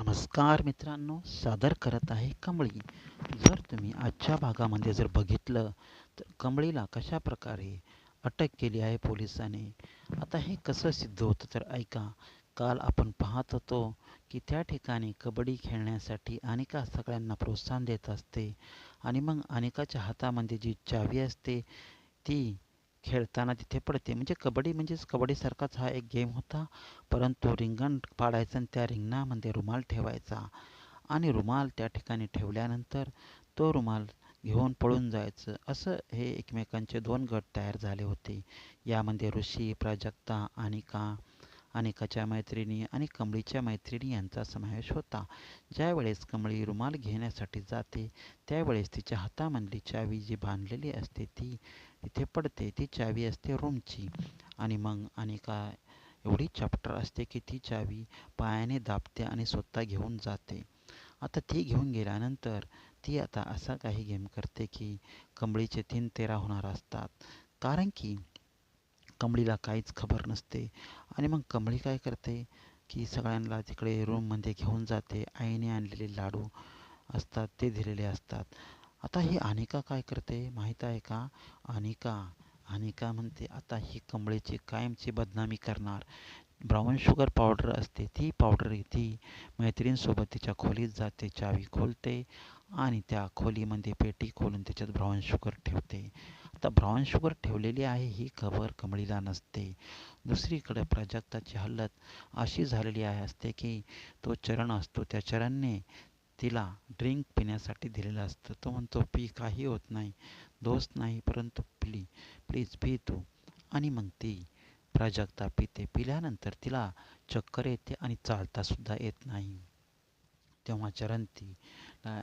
नमस्कार मित्रांनो सादर करत आहे कमळी. जर तुम्ही आजच्या भागामध्ये जर बघितलं तर कमळीला कशा प्रकारे अटक केली आहे पोलिसांनी? आता हे कसं सिद्ध होतं तर ऐका. काल आपण पाहत होतो की त्या ठिकाणी कबड्डी खेळण्यासाठी अनिका सगळ्यांना प्रोत्साहन देत असते आणि मग अनिकाच्या हातामध्ये जी चावी असते ती खेळताना तिथे पडते म्हणजे कबड्डी म्हणजेच कबड्डीसारखाच हा एक गेम होता. परंतु रिंगण पाडायचं आणि त्या रिंगणामध्ये रुमाल ठेवायचा. आणि रुमाल त्या ठिकाणी ठेवल्यानंतर तो रुमाल घेऊन पळून जायचं. असं हे एकमेकांचे दोन गट तयार झाले होते. यामध्ये ऋषी प्राजक्ता अनिका अनिकाच्या मैत्रिणी आणि कमळीच्या मैत्रिणी यांचा समावेश होता. ज्यावेळेस कमळी रुमाल घेण्यासाठी जाते त्यावेळेस तिच्या हातामधली चावी जी बांधलेली असते ती तिथे पडते ती चावी असते रूमची आणि मग अनिका एवढी चॅप्टर असते की ती चावी पायाने दाबते आणि स्वतः घेऊन जाते. आता ती घेऊन गेल्यानंतर ती आता असा काही गेम करते की कंबळीचे तीन तेरा होणार असतात. कारण की कंबळीला काहीच खबर नसते. आणि मग कंबळी काय करते की सगळ्यांना तिकडे रूममध्ये घेऊन जाते. आईने आणलेले लाडू असतात ते दिलेले असतात. आता ही अनिका काय करते? माहीत आहे का? अनिका अनिका म्हणते आता ही कमळेची कायमची बदनामी करणार. ब्राऊन शुगर पावडर असते ती पावडर ती मैत्रिणींसोबत तिच्या खोलीत जाते चावी खोलते आणि त्या खोलीमध्ये पेटी खोलून त्याच्यात ब्राऊन शुगर ठेवते. आता ब्राऊन शुगर ठेवलेली आहे ही खबर कमळीला नसते. दुसरीकडे प्राजक्ताची हल्लत अशी झालेली आहे असते की तो चरण असतो. त्या चरणने तिला ड्रिंक पिण्यासाठी दिलेलं असतं. तो म्हणतो पी काही होत नाही. दोस्त नाही परंतु प्ली. प्लीज पी तू. आणि मग ती प्राजक्ता पिते. पिल्यानंतर तिला चक्कर येते आणि चालतासुद्धा येत नाही. तेव्हा चरंती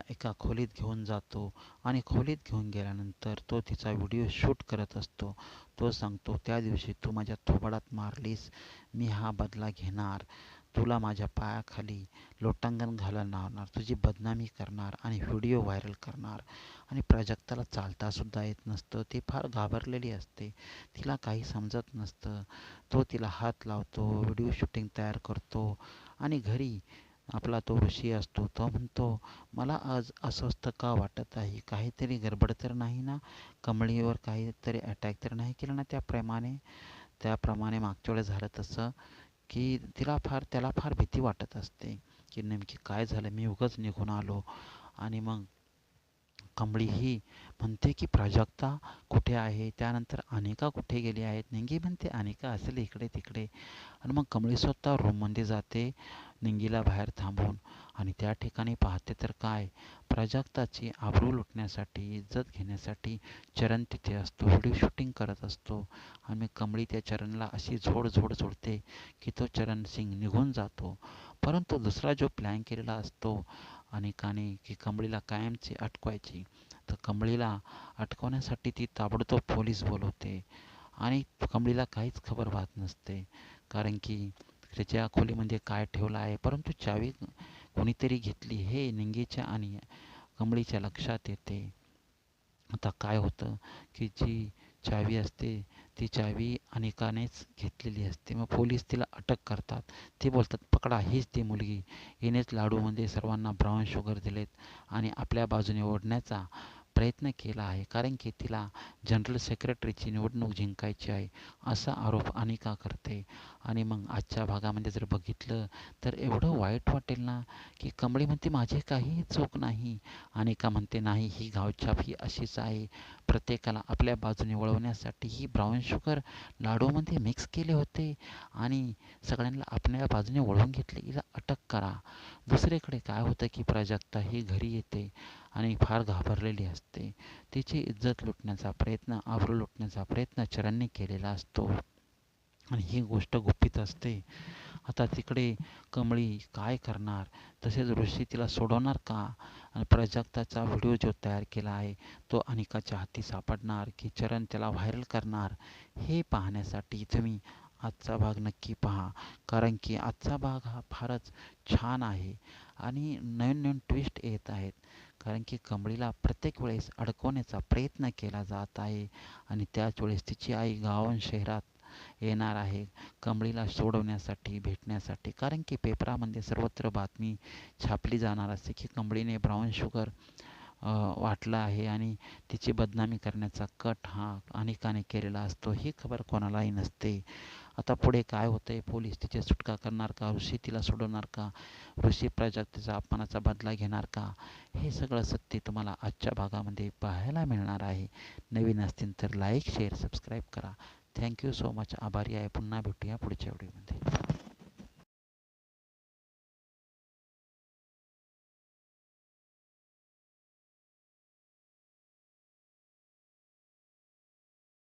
एका खोलीत घेऊन जातो आणि खोलीत घेऊन गेल्यानंतर तो तिचा व्हिडिओ शूट करत असतो. तो सांगतो त्या दिवशी तू माझ्या थोबाडात मारलीस. मी हा बदला घेणार. तुला माझ्या पायाखाली लोटांगण घालायला लावणार तुझी बदनामी करणार आणि व्हिडिओ व्हायरल करणार. आणि प्राजक्ताला चालतासुद्धा येत नसतं ती फार घाबरलेली असते. तिला काही समजत नसतं. तो तिला हात लावतो व्हिडिओ शूटिंग तयार करतो आणि घरी आपला तो ऋषी असतो. तो म्हणतो मला आज अस्वस्थ का वाटत आहे? काहीतरी गडबड तर नाही ना? कमळीवर काहीतरी अटॅक तर नाही केला ना त्याप्रमाणे? त्याप्रमाणे मागच्या वेळेस झालं तसं. की तिला फार त्याला फार भीती वाटत असते की नेमकी काय झालं? मी उगाच निघून आलो. आणि मग कंबळी ही म्हणते की प्राजक्ता कुठे आहे? त्यानंतर अनिका कुठे गेली आहेत? निंगी म्हणते अनिका असेल इकडे तिकडे. आणि मग कंबळी स्वतः रूममध्ये जाते निंगीला बाहेर थांबवून आणि त्या ठिकाणी पाहते तर काय? प्राजक्ताची आबरू लुटण्यासाठी इज्जत घेण्यासाठी चरण तिथे असतो व्हिडिओ शूटिंग करत असतो. आणि कमळी त्या चरणला अशी झोड झोड झोडते की तो चरण सिंग निघून जातो. परंतु दुसरा जो प्लॅन केलेला असतो अनेकाने की कमळीला कायमची अटकवायची तर कमळीला अटकवण्यासाठी ती ताबडतोब पोलीस बोलवते. आणि कमळीला काहीच खबर वाहत नसते कारण की त्याच्या खोलीमध्ये काय ठेवलं आहे? परंतु चावी कोणीतरी घेतली हे निंगेच्या आणि कमळीच्या लक्षात येते. आता काय होतं की जी चावी असते ती चावी अनेकानेच घेतलेली असते. मग पोलीस तिला अटक करतात. ते बोलतात पकडा हीच ती मुलगी. हिनेच लाडूमध्ये म्हणजे सर्वांना ब्राऊन शुगर दिलेत आणि आपल्या बाजूने ओढण्याचा प्रयत्न केला आहे. कारण की तिला जनरल सेक्रेटरीची निवडणूक जिंकायची आहे असा आरोप अनिका करते. आणि मग आजच्या भागामध्ये जर बघितलं तर एवढं वाईट वाटेल ना की कमळी म्हणते माझे काही चूक नाही. अनिका म्हणते नाही ही गावछाप ही अशीच आहे. प्रत्येकाला आपल्या बाजूने वळवण्यासाठी ही ब्राऊन शुगर लाडूमध्ये मिक्स केले होते. आणि सगळ्यांना आपल्या बाजूने वळवून घेतले. हिला अटक करा. दुसरीकडे काय होतं की प्राजक्ता ही घरी येते. आणि फार घाबरलेली असते. तिची इज्जत लुटण्याचा प्रयत्न आबरू लुटण्याचा प्रयत्न चरणने केलेला असतो. आणि ही गोष्ट गुपित असते. आता तिकडे कमळी काय करणार? तसेच ऋषी तिला सोडवणार का? आणि प्रजक्ताचा व्हिडिओ जो तयार केला आहे तो अनिकाच्या हाती सापडणार की चरण त्याला व्हायरल करणार? हे पाहण्यासाठी तुम्ही आजचा भाग नक्की पहा. कारण की आजचा भाग हा फारच छान आहे आणि नवीन नवीन ट्विस्ट येत आहेत. कारण की कमळीला प्रत्येक वेळेस अडकवण्याचा प्रयत्न केला जात आहे आणि त्याच वेळेस तिची आई गावाहून शहरात येणार आहे. कमळीला सोडवण्यासाठी भेटण्यासाठी. कारण की पेपरामध्ये सर्वत्र बातमी छापली जाणार असते की कमळीने ब्राऊन शुगर वाटला आहे आणि तिची बदनामी करण्याचा कट हा अनेकाने केलेला असतो. ही खबर कोणालाही नसते. आता पुढे काय होतं आहे पोलीस तिची सुटका करणार का? ऋषी तिला सोडवणार का? ऋषी प्रजातीचा अपमानाचा बदला घेणार का? हे सगळं सत्य तुम्हाला आजच्या भागामध्ये पाहायला मिळणार आहे. नवीन असतील तर लाईक शेअर सबस्क्राईब करा. थँक्यू सो मच आभारी आहे. पुन्हा भेटूया पुढच्या व्हिडिओमध्ये